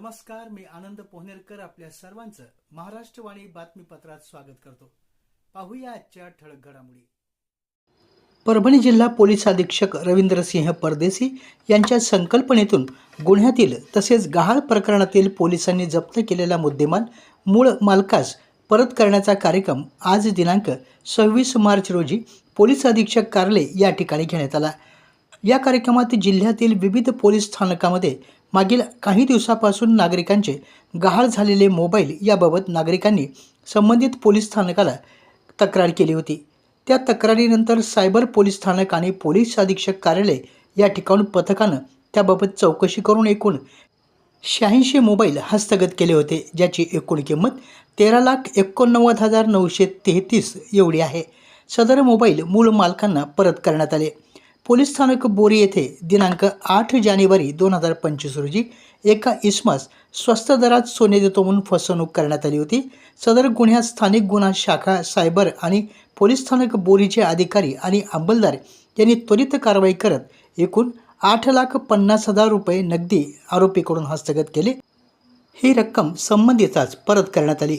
नमस्कार मी आनंद पोहनेरकर आपल्या सर्वांचं महाराष्ट्रवाणी बातमीपत्रात स्वागत करतो. पाहूया आजच्या ठळक घडामोडी. परभणी जिल्हा पोलीस अधीक्षक रवींद्रसिंह परदेसी यांच्या संकल्पनेतून गुन्ह्यातील तसेच गहाळ प्रकरणातील पोलिसांनी जप्त केलेला मुद्देमाल मूळ मालकास परत करण्याचा कार्यक्रम आज दिनांक सव्वीस मार्च रोजी पोलीस अधीक्षक कार्ले या ठिकाणी घेण्यात आला. या कार्यक्रमात जिल्ह्यातील विविध पोलीस स्थानकामध्ये मागील काही दिवसापासून नागरिकांचे गहाळ झालेले मोबाईल याबाबत नागरिकांनी संबंधित पोलीस स्थानकाला तक्रार केली होती. त्या तक्रारीनंतर सायबर पोलीस स्थानक आणि पोलीस अधीक्षक कार्यालय या ठिकाणून पथकानं त्याबाबत चौकशी करून एकूण शहाऐंशी मोबाईल हस्तगत केले होते ज्याची एकूण किंमत तेरा लाख एकोणनव्वद हजार नऊशे तेहतीस एवढी आहे. सदर मोबाईल मूळ मालकांना परत करण्यात आले. पोलीस स्थानक बोरी येथे दिनांक आठ जानेवारी दोन हजार पंचवीस रोजी एका इस्मास स्वस्त दरात सोने देतो म्हणून फसवणूक करण्यात आली होती. सदर गुन्ह्यात स्थानिक गुन्हा शाखा सायबर आणि पोलीस स्थानक बोरीचे अधिकारी आणि अंमलदार यांनी त्वरित कारवाई करत एकूण आठ लाख पन्नास हजार रुपये नगदी आरोपीकडून हस्तगत केले. ही रक्कम संबंधिताच परत करण्यात आली.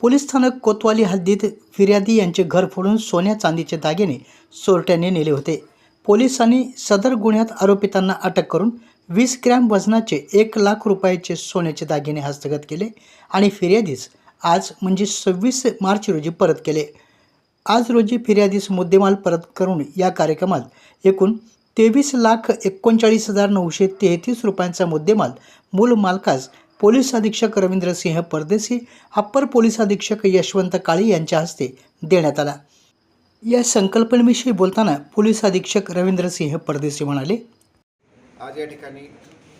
पोलीस स्थानक कोतवाली हद्दीत फिर्यादी यांचे घर फोडून सोन्या चांदीचे दागिने चोरट्याने नेले होते. पोलिसांनी सदर गुन्ह्यात आरोपितांना अटक करून वीस ग्रॅम वजनाचे एक लाख रुपयाचे सोन्याचे दागिने हस्तगत केले आणि फिर्यादीस आज म्हणजे सव्वीस मार्च रोजी परत केले. आज रोजी फिर्यादीस मुद्देमाल परत करून या कार्यक्रमात एकूण तेवीस लाख एकोणचाळीस हजार नऊशे तेहतीस रुपयांचा मुद्देमाल मूल मालकास पोलीस अधीक्षक रवींद्र सिंह परदेसी अप्पर पोलीस अधीक्षक यशवंत काळे यांच्या हस्ते देण्यात आला. या संकल्पनेविषयी बोलताना पोलीस अधीक्षक रवींद्र सिंह परदेसी म्हणाले आज या ठिकाणी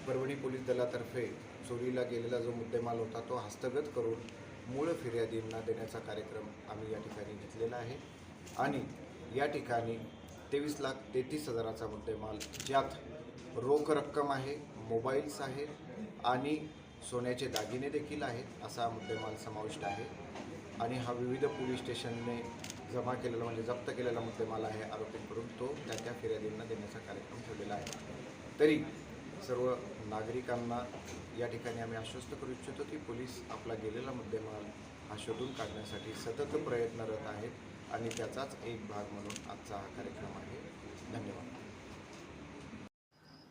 परभणी पोलीस दलातर्फे चोरीला गेलेला जो मुद्देमाल होता तो हस्तगत करून मूळ फिर्यादींना देण्याचा कार्यक्रम आम्ही या ठिकाणी घेतलेला आहे. आणि या ठिकाणी तेवीस लाख तेहतीस हजाराचा मुद्देमाल ज्यात रोख रक्कम आहे मोबाईल्स आहे आणि सोन्याचे दागिने देखील आहेत असा हा मुद्देमाल समाविष्ट आहे. आणि हा विविध पोलीस स्टेशनने जमा केलेला म्हणजे जप्त केलेला मुद्देमाल आहे आरोपींकडून. तो त्या त्या फिर्यादींना देण्याचा कार्यक्रम ठेवलेला आहे. तरी सर्व नागरिकांना या ठिकाणी आम्ही आश्वस्त करू इच्छितो की पोलीस आपला गेलेला मुद्देमाल हा शोधून काढण्यासाठी सतत प्रयत्नरत आहेत आणि त्याचाच एक भाग म्हणून आजचा हा कार्यक्रम आहे. धन्यवाद.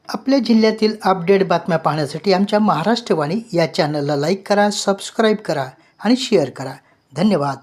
आपल्या जिल्ह्यातील अपडेट बातम्या पाहण्यासाठी आमच्या महाराष्ट्रवाणी या चॅनलला लाईक करा सबस्क्राईब करा आणि शेअर करा. धन्यवाद.